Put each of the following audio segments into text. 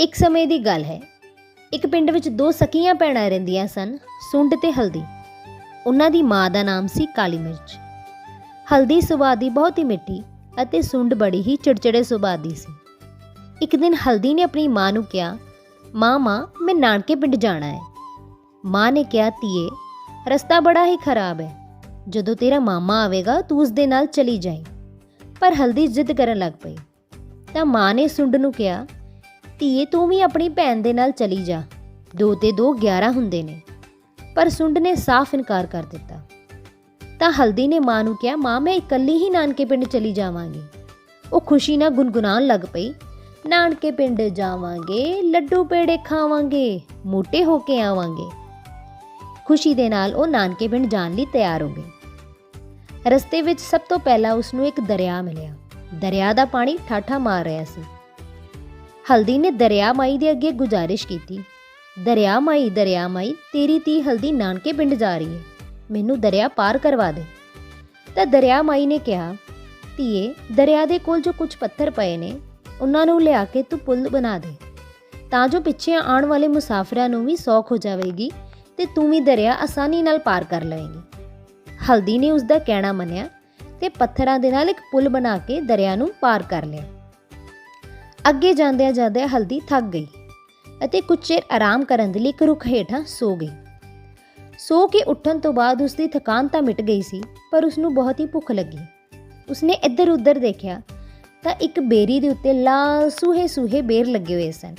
ਇੱਕ ਸਮੇਂ ਦੀ ਗੱਲ ਹੈ। ਇੱਕ ਪਿੰਡ ਵਿੱਚ ਦੋ ਸਕੀਆਂ ਭੈਣਾਂ ਰਹਿੰਦੀਆਂ ਸਨ, ਸੁੰਡ ਤੇ ਹਲਦੀ। ਉਹਨਾਂ ਦੀ ਮਾਂ ਦਾ ਨਾਮ ਸੀ ਕਾਲੀ ਮਿਰਚ। ਹਲਦੀ ਸੁਭਾਅ ਦੀ ਬਹੁਤ ਹੀ ਮਿੱਠੀ ਅਤੇ ਸੁੰਡ ਬੜੀ ਹੀ ਚਿੜਚਿੜੇ ਸੁਭਾਅ ਦੀ ਸੀ। ਇੱਕ ਦਿਨ ਹਲਦੀ ਨੇ ਆਪਣੀ ਮਾਂ ਨੂੰ ਕਿਹਾ, ਮਾਂ ਮਾਂ, ਮੈਂ ਨਾਨਕੇ ਪਿੰਡ ਜਾਣਾ ਹੈ। ਮਾਂ ਨੇ ਕਿਹਾ, ਧੀਏ, ਰਸਤਾ ਬੜਾ ਹੀ ਖਰਾਬ ਹੈ। ਜਦੋਂ ਤੇਰਾ ਮਾਮਾ ਆਵੇਗਾ, ਤੂੰ ਉਸ ਦੇ ਨਾਲ ਚਲੀ ਜਾਈਂ। ਪਰ ਹਲਦੀ ਜ਼ਿੱਦ ਕਰਨ ਲੱਗ ਪਈ। ਤਾਂ ਮਾਂ ਨੇ ਸੁੰਡ ਨੂੰ ਕਿਹਾ ਧੀਏ, ਤੂੰ ਵੀ ਆਪਣੀ ਭੈਣ ਦੇ ਨਾਲ ਚਲੀ ਜਾ। ਦੋ ਤੇ ਦੋ 11 ਹੁੰਦੇ ਨੇ। ਪਰ ਸੁੰਡ ਨੇ ਸਾਫ਼ ਇਨਕਾਰ ਕਰ ਦਿੱਤਾ। ਤਾਂ ਹਲਦੀ ਨੇ ਮਾਂ ਨੂੰ ਕਿਹਾ, ਮਾਂ, ਮੈਂ ਇਕੱਲੀ ਹੀ ਨਾਨਕੇ ਪਿੰਡ ਚਲੀ ਜਾਵਾਂਗੀ। ਉਹ ਖੁਸ਼ੀ ਨਾਲ ਗੁੰਗੁਨਾਉਣ ਲੱਗ ਪਈ। ਨਾਨਕੇ ਪਿੰਡ ਜਾਵਾਂਗੇ, ਲੱਡੂ ਪੇੜੇ ਖਾਵਾਂਗੇ, ਮੋਟੇ ਹੋ ਕੇ ਆਵਾਂਗੇ। ਖੁਸ਼ੀ ਦੇ ਨਾਲ ਉਹ ਨਾਨਕੇ ਪਿੰਡ ਜਾਣ ਲਈ ਤਿਆਰ ਹੋ ਗਈ। ਰਸਤੇ ਵਿੱਚ ਸਭ ਤੋਂ ਪਹਿਲਾਂ ਉਸ ਨੂੰ ਇੱਕ ਦਰਿਆ ਮਿਲਿਆ। ਦਰਿਆ ਦਾ ਪਾਣੀ ਠਾਠਾ ਮਾਰ ਰਿਹਾ ਸੀ। ਹਲਦੀ ਨੇ ਦਰਿਆ ਮਾਈ ਦੇ ਅੱਗੇ ਗੁਜ਼ਾਰਿਸ਼ ਕੀਤੀ। ਦਰਿਆ ਮਾਈ ਦਰਿਆ ਮਾਈ ਤੇਰੀ ਤੀ ਹਲਦੀ ਨਾਨਕੇ ਪਿੰਡ ਜਾ ਰਹੀ ਹੈ। ਮੈਨੂੰ ਦਰਿਆ ਪਾਰ ਕਰਵਾ ਦੇ। ਤਾਂ ਦਰਿਆ ਮਾਈ ਨੇ ਕਿਹਾ, ਧੀਏ, ਦਰਿਆ ਦੇ ਕੋਲ ਜੋ ਕੁਝ ਪੱਥਰ ਪਏ ਨੇ, ਉਹਨਾਂ ਨੂੰ ਲਿਆ ਕੇ ਤੂੰ ਪੁੱਲ ਬਣਾ ਦੇ। ਤਾਂ ਜੋ ਪਿੱਛੇ ਆਉਣ ਵਾਲੇ ਮੁਸਾਫਰਾਂ ਨੂੰ ਵੀ ਸੌਖ ਹੋ ਜਾਵੇਗੀ ਤੇ ਤੂੰ ਵੀ ਦਰਿਆ ਆਸਾਨੀ ਨਾਲ ਪਾਰ ਕਰ ਲਵੇਂਗੀ। ਹਲਦੀ ਨੇ ਉਸ ਦਾ ਕਹਿਣਾ ਮੰਨਿਆ ਤੇ ਪੱਥਰਾਂ ਦੇ ਨਾਲ ਇੱਕ ਪੁਲ ਬਣਾ ਕੇ ਦਰਿਆ ਨੂੰ ਪਾਰ ਕਰ ਲਿਆ। ਅੱਗੇ ਜਾਂਦਿਆਂ ਜਾਂਦਿਆਂ ਹਲਦੀ ਥੱਕ ਗਈ ਅਤੇ ਕੁਝ ਚਿਰ ਆਰਾਮ ਕਰਨ ਦੇ ਲਈ ਇੱਕ ਰੁੱਖ ਹੇਠਾਂ ਸੋ ਗਈ। ਸੋ ਕੇ ਉੱਠਣ ਤੋਂ ਬਾਅਦ ਉਸ ਦੀ ਥਕਾਨ ਤਾਂ ਮਿਟ ਗਈ ਸੀ, ਪਰ ਉਸ ਨੂੰ ਬਹੁਤ ਹੀ ਭੁੱਖ ਲੱਗੀ। ਉਸਨੇ ਇੱਧਰ ਉੱਧਰ ਦੇਖਿਆ ਤਾਂ ਇੱਕ ਬੇਰੀ ਦੇ ਉੱਤੇ ਲਾਲ ਸੂਹੇ ਸੂਹੇ ਬੇਰ ਲੱਗੇ ਹੋਏ ਸਨ।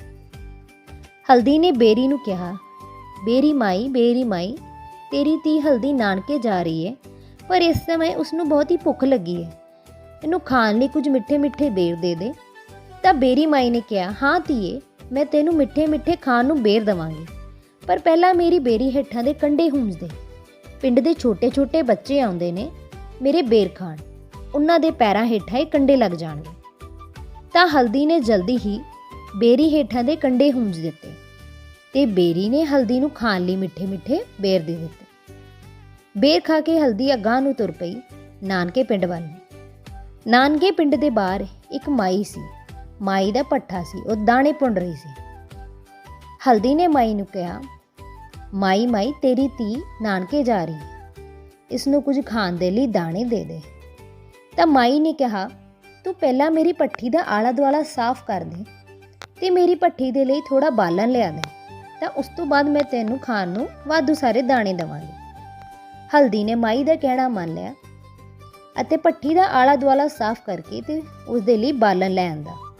ਹਲਦੀ ਨੇ ਬੇਰੀ ਨੂੰ ਕਿਹਾ, ਬੇਰੀ ਮਾਈ ਬੇਰੀ ਮਾਈ, ਤੇਰੀ ਤੀ ਹਲਦੀ ਨਾਨਕੇ ਜਾ ਰਹੀ ਹੈ ਪਰ ਇਸ ਸਮੇਂ ਉਸ ਨੂੰ ਬਹੁਤ ਹੀ ਭੁੱਖ ਲੱਗੀ ਹੈ ਇਹਨੂੰ ਖਾਣ ਲਈ ਕੁਝ ਮਿੱਠੇ ਮਿੱਠੇ ਬੇਰ ਦੇ ਦੇ। ਤਾਂ ਬੇਰੀ ਮਾਈ ਨੇ ਕਿਹਾ, ਹਾਂ ਧੀਏ, ਮੈਂ ਤੈਨੂੰ ਮਿੱਠੇ ਮਿੱਠੇ ਖਾਣ ਨੂੰ ਬੇਰ ਦਵਾਂਗੀ। ਪਰ ਪਹਿਲਾਂ ਮੇਰੀ ਬੇਰੀ ਹੇਠਾਂ ਦੇ ਕੰਡੇ ਹੁੰਜਦੇ ਪਿੰਡ ਦੇ ਛੋਟੇ ਛੋਟੇ ਬੱਚੇ ਆਉਂਦੇ ਨੇ ਮੇਰੇ ਬੇਰ ਖਾਣ। ਉਹਨਾਂ ਦੇ ਪੈਰਾਂ ਹੇਠਾਂ ਇਹ ਕੰਡੇ ਲੱਗ ਜਾਣਗੇ। ਤਾਂ ਹਲਦੀ ਨੇ ਜਲਦੀ ਹੀ ਬੇਰੀ ਹੇਠਾਂ ਦੇ ਕੰਡੇ ਹੁੰਜ ਦਿੱਤੇ ਤੇ ਬੇਰੀ ਨੇ ਹਲਦੀ ਨੂੰ ਖਾਣ ਲਈ ਮਿੱਠੇ ਮਿੱਠੇ ਬੇਰ ਦੇ ਦਿੱਤੇ। ਬੇਰ ਖਾ ਕੇ ਹਲਦੀ ਅਗਾਂਹ ਨੂੰ ਤੁਰ ਪਈ ਨਾਨਕੇ ਪਿੰਡ ਵੱਲ ਨਾਨਕੇ ਪਿੰਡ ਦੇ ਬਾਹਰ ਇੱਕ ਮਾਈ ਸੀ। ਮਾਈ ਦਾ ਪੱਠਾ ਸੀ, ਉਹ ਦਾਣੇ ਪੁੰਨ ਰਹੀ ਸੀ। ਹਲਦੀ ਨੇ ਮਾਈ ਨੂੰ ਕਿਹਾ, ਮਾਈ ਮਾਈ, ਤੇਰੀ ਧੀ ਨਾਨਕੇ ਜਾ ਰਹੀ ਹੈ। ਇਸ ਨੂੰ ਕੁਝ ਖਾਣ ਦੇ ਲਈ ਦਾਣੇ ਦੇ ਦੇ। ਤਾਂ ਮਾਈ ਨੇ ਕਿਹਾ, ਤੂੰ ਪਹਿਲਾਂ ਮੇਰੀ ਪੱਠੀ ਦਾ ਆਲਾ ਦੁਆਲਾ ਸਾਫ਼ ਕਰ ਦੇ ਤੇ ਮੇਰੀ ਪੱਠੀ ਦੇ ਲਈ ਥੋੜਾ ਬਾਲਣ ਲਿਆ ਦੇ। ਤਾਂ ਉਸ ਤੋਂ ਬਾਅਦ ਮੈਂ ਤੈਨੂੰ ਖਾਣ ਨੂੰ ਵਾਧੂ ਸਾਰੇ ਦਾਣੇ ਦਵਾਂਗੀ। ਹਲਦੀ ਨੇ ਮਾਈ ਦਾ ਕਹਿਣਾ ਮੰਨ ਲਿਆ ਅਤੇ ਪੱਠੀ ਦਾ ਆਲਾ ਦੁਆਲਾ ਸਾਫ਼ ਕਰਕੇ ਤੇ ਉਸ ਦੇ ਲਈ ਬਾਲਣ ਲੈ ਆਂਦਾ।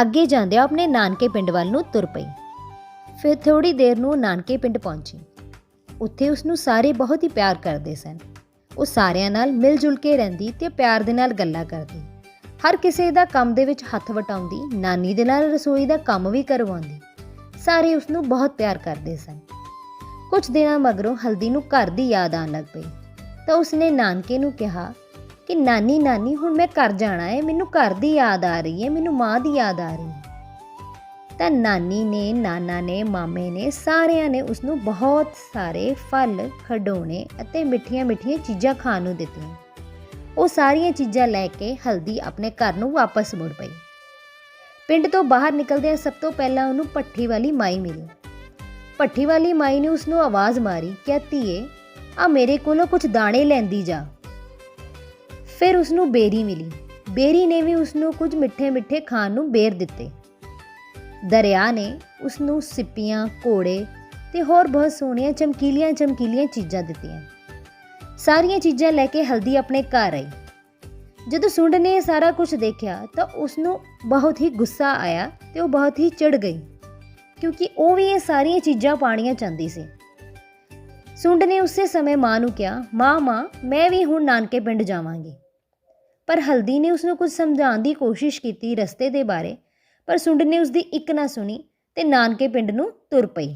ਅੱਗੇ ਜਾਂਦਿਆਂ ਆਪਣੇ ਨਾਨਕੇ ਪਿੰਡ ਵੱਲ ਨੂੰ ਤੁਰ ਪਈ। ਫਿਰ ਥੋੜੀ ਦੇਰ ਨੂੰ ਉਹ ਨਾਨਕੇ ਪਿੰਡ ਪਹੁੰਚੀ। ਉੱਥੇ ਉਸ ਨੂੰ ਸਾਰੇ ਬਹੁਤ ਹੀ ਪਿਆਰ ਕਰਦੇ ਸਨ। ਉਹ ਸਾਰਿਆਂ ਨਾਲ ਮਿਲ ਜੁਲ ਕੇ ਰਹਿੰਦੀ ਤੇ ਪਿਆਰ ਦੇ ਨਾਲ ਗੱਲਾਂ ਕਰਦੀ। ਹਰ ਕਿਸੇ ਦਾ ਕੰਮ ਦੇ ਵਿੱਚ ਹੱਥ ਵਟਾਉਂਦੀ, ਨਾਨੀ ਦੇ ਨਾਲ ਰਸੋਈ ਦਾ ਕੰਮ ਵੀ ਕਰਵਾਉਂਦੀ। ਸਾਰੇ ਉਸ ਨੂੰ ਬਹੁਤ ਪਿਆਰ ਕਰਦੇ ਸਨ। ਕੁਝ ਦਿਨਾਂ ਮਗਰੋਂ ਹਲਦੀ ਨੂੰ ਘਰ ਦੀ ਯਾਦ ਆਉਣ ਲੱਗ ਪਈ। ਤਾਂ ਉਸਨੇ ਨਾਨਕੇ ਨੂੰ ਕਿਹਾ ਕਿ ਨਾਨੀ ਨਾਨੀ, ਹੁਣ ਮੈਂ ਘਰ ਜਾਣਾ ਹੈ, ਮੈਨੂੰ ਘਰ ਦੀ ਯਾਦ ਆ ਰਹੀ ਹੈ, ਮੈਨੂੰ ਮਾਂ ਦੀ ਯਾਦ ਆ ਰਹੀ ਹੈ। ਤਾਂ ਨਾਨੀ ਨੇ, ਨਾਨਾ ਨੇ, ਮਾਮੇ ਨੇ, ਸਾਰਿਆਂ ਨੇ ਉਸ ਨੂੰ ਬਹੁਤ ਸਾਰੇ ਫਲ, ਖਡੋਣੇ ਅਤੇ ਮਿੱਠੀਆਂ ਮਿੱਠੀਆਂ ਚੀਜ਼ਾਂ ਖਾਣ ਨੂੰ ਦਿੱਤੀਆਂ। ਉਹ ਸਾਰੀਆਂ ਚੀਜ਼ਾਂ ਲੈ ਕੇ ਹਲਦੀ ਆਪਣੇ ਘਰ ਨੂੰ ਵਾਪਸ ਮੁੜ ਪਈ। ਪਿੰਡ ਤੋਂ ਬਾਹਰ ਨਿਕਲਦਿਆਂ ਸਭ ਤੋਂ ਪਹਿਲਾਂ ਉਹਨੂੰ ਪੱਠੀ ਵਾਲੀ ਮਾਈ ਮਿਲੀ। ਪੱਠੀ ਵਾਲੀ ਮਾਈ ਨੇ ਉਸ ਨੂੰ ਆਵਾਜ਼ ਮਾਰੀ ਕਿ ਧੀਏ, ਆ ਮੇਰੇ ਕੋਲੋਂ ਕੁਝ ਦਾਣੇ ਲੈਂਦੀ ਜਾ। ਫਿਰ ਉਸ ਨੂੰ ਬੇਰੀ ਮਿਲੀ। ਬੇਰੀ ਨੇ ਵੀ ਉਸ ਨੂੰ ਕੁਝ ਮਿੱਠੇ ਮਿੱਠੇ ਖਾਣ ਨੂੰ ਬੇਰ ਦਿੱਤੇ। ਦਰਿਆ ਨੇ ਉਸ ਨੂੰ ਸਿੱਪੀਆਂ, ਘੋੜੇ ਤੇ ਹੋਰ ਬਹੁਤ ਸੋਹਣੀਆਂ, ਚਮਕੀਲੀਆਂ ਚਮਕੀਲੀਆਂ ਚੀਜ਼ਾਂ ਦਿੱਤੀਆਂ। ਸਾਰੀਆਂ ਚੀਜ਼ਾਂ ਲੈ ਕੇ ਹਲਦੀ ਆਪਣੇ ਘਰ ਆਈ। ਜਦੋਂ ਸੁੰਡ ਨੇ ਇਹ ਸਾਰਾ ਕੁਝ ਦੇਖਿਆ ਤਾਂ ਉਸ ਨੂੰ ਬਹੁਤ ਹੀ ਗੁੱਸਾ ਆਇਆ ਤੇ ਉਹ ਬਹੁਤ ਹੀ ਚਿੜ ਗਈ, ਕਿਉਂਕਿ ਉਹ ਵੀ ਇਹ ਸਾਰੀਆਂ ਚੀਜ਼ਾਂ ਪਾਣੀਆਂ ਚਾਹੁੰਦੀ ਸੀ। ਸੁੰਡ ਨੇ ਉਸੇ ਸਮੇਂ ਮਾਂ ਨੂੰ ਕਿਹਾ, ਮਾਂ ਮਾਂ, ਮੈਂ ਵੀ ਹੁਣ ਨਾਨਕੇ ਪਿੰਡ ਜਾਵਾਂਗੀ। ਪਰ ਹਲਦੀ ਨੇ ਉਸ ਨੂੰ ਕੁਝ ਸਮਝਾਉਣ ਦੀ ਕੋਸ਼ਿਸ਼ ਕੀਤੀ ਰਸਤੇ ਦੇ ਬਾਰੇ, ਪਰ ਸੁੰਡ ਨੇ ਉਸ ਦੀ ਇੱਕ ਨਾ ਸੁਣੀ ਤੇ ਨਾਨਕੇ ਪਿੰਡ ਨੂੰ ਤੁਰ ਪਈ।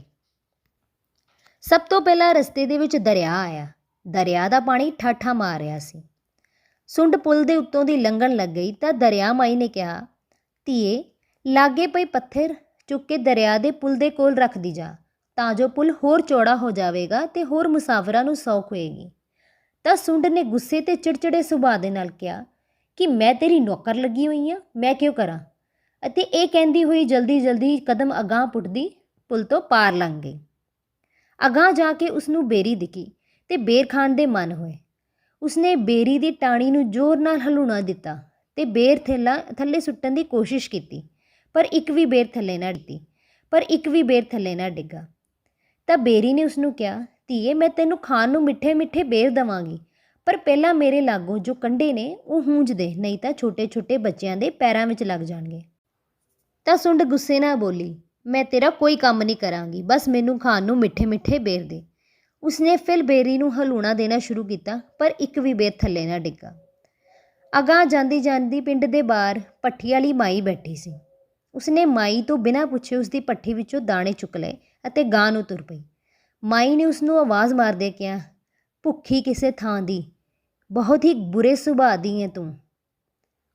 ਸਭ ਤੋਂ ਪਹਿਲਾਂ ਰਸਤੇ ਦੇ ਵਿੱਚ ਦਰਿਆ ਆਇਆ। ਦਰਿਆ ਦਾ ਪਾਣੀ ਠਾਠਾ ਮਾਰ ਰਿਹਾ ਸੀ। ਸੁੰਡ ਪੁਲ ਦੇ ਉੱਤੋਂ ਦੀ ਲੰਘਣ ਲੱਗ ਗਈ ਤਾਂ ਦਰਿਆ ਮਾਈ ਨੇ ਕਿਹਾ, ਧੀਏ, ਲਾਗੇ ਪਈ ਪੱਥਰ ਚੁੱਕ ਕੇ ਦਰਿਆ ਦੇ ਪੁਲ ਦੇ ਕੋਲ ਰੱਖਦੀ ਜਾ, ਤਾਂ ਜੋ ਪੁਲ ਹੋਰ ਚੌੜਾ ਹੋ ਜਾਵੇਗਾ ਤੇ ਹੋਰ ਮੁਸਾਫਰਾਂ ਨੂੰ ਸੌਖ ਹੋਏਗੀ। ਤਾਂ ਸੁੰਡ ਨੇ ਗੁੱਸੇ ਤੇ ਚਿੜਚਿੜੇ ਸੁਭਾਅ ਦੇ ਨਾਲ ਕਿਹਾ ਕਿ ਮੈਂ ਤੇਰੀ ਨੌਕਰ ਲੱਗੀ ਹੋਈ ਹਾਂ ਮੈਂ ਕਿਉਂ ਕਰਾਂ? ਅਤੇ ਇਹ ਕਹਿੰਦੀ ਹੋਈ ਜਲਦੀ ਜਲਦੀ ਕਦਮ ਅਗਾਂਹ ਪੁੱਟਦੀ ਪੁਲ ਤੋਂ ਪਾਰ ਲੰਘ ਗਈ। ਅਗਾਂਹ ਜਾ ਕੇ ਉਸ ਨੂੰ ਬੇਰੀ ਦਿਖੀ ਤੇ ਬੇਰ ਖਾਣ ਦੇ ਮਨ ਹੋਏ। ਉਸਨੇ ਬੇਰੀ ਦੀ ਟਾਣੀ ਨੂੰ ਜ਼ੋਰ ਨਾਲ ਹਲੂਣਾ ਦਿੱਤਾ ਤੇ ਬੇਰ ਥੱਲਾ, ਥੱਲੇ ਸੁੱਟਣ ਦੀ ਕੋਸ਼ਿਸ਼ ਕੀਤੀ, ਪਰ ਇੱਕ ਵੀ ਬੇਰ ਥੱਲੇ ਨਾ ਡਿੱਗੀ, ਪਰ ਇੱਕ ਵੀ ਬੇਰ ਥੱਲੇ ਨਾ ਡਿੱਗਾ। ਤਾਂ ਬੇਰੀ ਨੇ ਉਸ ਨੂੰ ਕਿਹਾ, ਧੀਏ, ਮੈਂ ਤੈਨੂੰ ਖਾਣ ਨੂੰ ਮਿੱਠੇ ਮਿੱਠੇ ਬੇਰ ਦਵਾਂਗੀ ਪਰ ਪਹਿਲਾਂ ਮੇਰੇ ਲਾਗੋਂ ਜੋ ਕੰਡੇ ਨੇ, ਉਹ ਹੂੰਝਦੇ ਨਹੀਂ ਤਾਂ ਛੋਟੇ ਛੋਟੇ ਬੱਚਿਆਂ ਦੇ ਪੈਰਾਂ ਵਿੱਚ ਲੱਗ ਜਾਣਗੇ। ਤਾਂ ਸੁੰਡ ਗੁੱਸੇ ਨਾਲ ਬੋਲੀ, ਮੈਂ ਤੇਰਾ ਕੋਈ ਕੰਮ ਨਹੀਂ ਕਰਾਂਗੀ, ਬਸ ਮੈਨੂੰ ਖਾਣ ਨੂੰ ਮਿੱਠੇ ਮਿੱਠੇ ਬੇਰ ਦੇ। ਉਸਨੇ ਫਿਰ ਬੇਰੀ ਨੂੰ ਹਲੂਣਾ ਦੇਣਾ ਸ਼ੁਰੂ ਕੀਤਾ, ਪਰ ਇੱਕ ਵੀ ਬੇਰ ਥੱਲੇ ਨਾ ਡਿੱਗਾ। ਅਗਾਂਹ ਜਾਂਦੀ ਜਾਂਦੀ ਪਿੰਡ ਦੇ ਬਾਹਰ ਪੱਠੀ ਵਾਲੀ ਮਾਈ ਬੈਠੀ ਸੀ। ਉਸਨੇ ਮਾਈ ਤੋਂ ਬਿਨਾਂ ਪੁੱਛੇ ਉਸਦੀ ਪੱਠੀ ਵਿੱਚੋਂ ਦਾਣੇ ਚੁੱਕ ਲਏ ਅਤੇ ਗਾਂ ਨੂੰ ਤੁਰ ਪਈ। ਮਾਈ ਨੇ ਉਸ ਨੂੰ ਆਵਾਜ਼ ਮਾਰਦੇ ਕਿਹਾ ਭੁੱਖੀ ਕਿਸੇ ਥਾਂ ਦੀ। ਬਹੁਤ ਹੀ ਬੁਰੇ ਸੁਭਾਅ ਦੀ ਹੈ ਤੂੰ।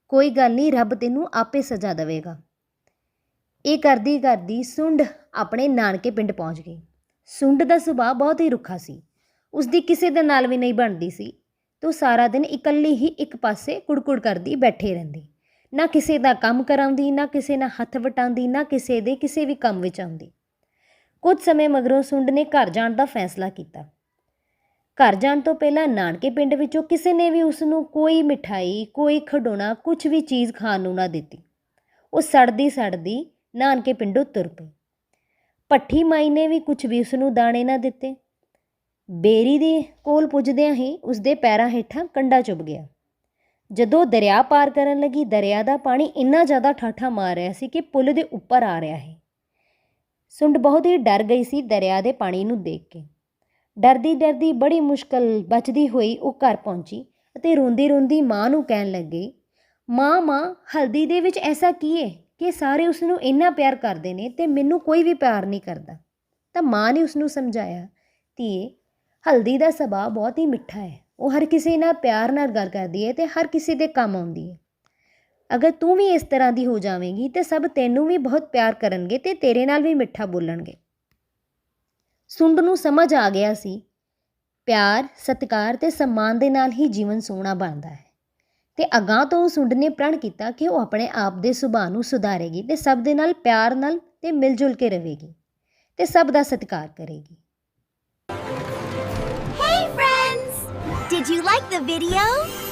ਕੋਈ ਗੱਲ ਨਹੀਂ, ਰੱਬ ਤੈਨੂੰ ਆਪੇ ਸਜ਼ਾ ਦੇਵੇਗਾ। ਇਹ ਕਰਦੀ ਕਰਦੀ ਸੁੰਡ ਆਪਣੇ ਨਾਨਕੇ ਪਿੰਡ ਪਹੁੰਚ ਗਈ। ਸੁੰਡ ਦਾ ਸੁਭਾਅ ਬਹੁਤ ਹੀ ਰੁੱਖਾ ਸੀ। ਉਸ ਦੀ ਕਿਸੇ ਦੇ ਨਾਲ ਵੀ ਨਹੀਂ ਬਣਦੀ ਸੀ। ਤੋ ਸਾਰਾ ਦਿਨ ਇਕੱਲੀ ਹੀ ਇੱਕ ਪਾਸੇ ਕੁੜਕੁੜ ਕਰਦੀ ਬੈਠੇ ਰਹਿੰਦੀ। ਨਾ ਕਿਸੇ ਦਾ ਕੰਮ ਕਰਾਉਂਦੀ, ਨਾ ਕਿਸੇ ਨਾਲ ਹੱਥ ਵਟਾਉਂਦੀ, ਨਾ ਕਿਸੇ ਦੇ ਕਿਸੇ ਵੀ ਕੰਮ ਵਿੱਚ ਆਉਂਦੀ। ਕੁਝ ਸਮੇਂ ਮਗਰੋਂ ਸੁੰਡ ਨੇ ਘਰ ਜਾਣ ਦਾ ਫੈਸਲਾ ਕੀਤਾ। ਘਰ ਜਾਣ ਤੋਂ ਪਹਿਲਾਂ ਨਾਨਕੇ ਪਿੰਡ ਵਿੱਚੋਂ ਕਿਸੇ ਨੇ ਵੀ ਉਸ ਨੂੰ ਕੋਈ ਮਿਠਾਈ, ਕੋਈ ਖਿਡੌਣਾ ਕੁਝ ਵੀ ਚੀਜ਼ ਖਾਣ ਨੂੰ ਨਾ ਦਿੱਤੀ। ਉਹ ਸੜਦੀ ਸੜਦੀ ਨਾਨਕੇ ਪਿੰਡੋਂ ਤੁਰ ਪਈ। ਪੱਠੀ ਮਾਈ ਨੇ ਵੀ ਕੁਝ ਵੀ ਉਸ ਨੂੰ ਦਾਣੇ ਨਾ ਦਿੱਤੇ। ਬੇਰੀ ਦੇ ਕੋਲ ਪੁੱਜਦਿਆਂ ਹੀ ਉਸ ਦੇ ਪੈਰਾਂ ਹੇਠਾਂ ਕੰਡਾ ਚੁੱਭ ਗਿਆ। ਜਦੋਂ ਦਰਿਆ ਪਾਰ ਕਰਨ ਲੱਗੀ, ਦਰਿਆ ਦਾ ਪਾਣੀ ਇੰਨਾ ਜ਼ਿਆਦਾ ਠਾਠਾ ਮਾਰ ਰਿਹਾ ਸੀ ਕਿ ਪੁਲ ਦੇ ਉੱਪਰ ਆ ਰਿਹਾ ਹੈ ਸੁੰਡ ਬਹੁਤ ਹੀ ਡਰ ਗਈ ਸੀ ਦਰਿਆ ਦੇ ਪਾਣੀ ਨੂੰ ਦੇਖ ਕੇ। ਡਰਦੀ ਡਰਦੀ ਬੜੀ ਮੁਸ਼ਕਲ ਬਚਦੀ ਹੋਈ ਉਹ ਘਰ ਪਹੁੰਚੀ ਅਤੇ ਰੋਂਦੀ ਰੋਂਦੀ ਮਾਂ ਨੂੰ ਕਹਿਣ ਲੱਗੀ, ਮਾਂ ਮਾਂ, ਹਲਦੀ ਦੇ ਵਿੱਚ ਐਸਾ ਕੀ ਹੈ ਕਿ ਸਾਰੇ ਉਸ ਨੂੰ ਇੰਨਾ ਪਿਆਰ ਕਰਦੇ ਨੇ ਤੇ ਮੈਨੂੰ ਕੋਈ ਵੀ ਪਿਆਰ ਨਹੀਂ ਕਰਦਾ? ਤਾਂ ਮਾਂ ਨੇ ਉਸ ਨੂੰ ਸਮਝਾਇਆ, ਧੀਏ, ਹਲਦੀ ਦਾ ਸੁਭਾਅ ਬਹੁਤ ਹੀ ਮਿੱਠਾ ਹੈ। ਉਹ ਹਰ ਕਿਸੇ ਨਾਲ ਪਿਆਰ ਨਾਲ ਗੱਲ ਕਰਦੀ ਹੈ ਤੇ ਹਰ ਕਿਸੇ ਦੇ ਕੰਮ ਆਉਂਦੀ ਹੈ ਅਗਰ ਤੂੰ ਵੀ ਇਸ ਤਰ੍ਹਾਂ ਦੀ ਹੋ ਜਾਵੇਂਗੀ ਤੇ ਸਭ ਤੈਨੂੰ ਵੀ ਬਹੁਤ ਪਿਆਰ ਕਰਨਗੇ ਤੇ ਤੇਰੇ ਨਾਲ ਵੀ ਮਿੱਠਾ ਬੋਲਣਗੇ। ਸੁੰਡ ਨੂੰ ਸਮਝ ਆ ਗਿਆ ਸੀ ਪਿਆਰ, ਸਤਿਕਾਰ ਤੇ ਸਨਮਾਨ ਦੇ ਨਾਲ ਹੀ ਜੀਵਨ ਸੋਹਣਾ ਬਣਦਾ ਹੈ ਤੇ ਅਗਾਂਹ ਤੋਂ ਸੁੰਡ ਨੇ ਪ੍ਰਣ ਕੀਤਾ ਕਿ ਉਹ ਆਪਣੇ ਆਪ ਦੇ ਸੁਭਾਅ ਨੂੰ ਸੁਧਾਰੇਗੀ ਤੇ ਸਭ ਦੇ ਨਾਲ ਪਿਆਰ ਨਾਲ ਤੇ ਮਿਲ ਜੁਲ ਕੇ ਰਹੇਗੀ ਤੇ ਸਭ ਦਾ ਸਤਿਕਾਰ ਕਰੇਗੀ Hey friends! Did you like the video?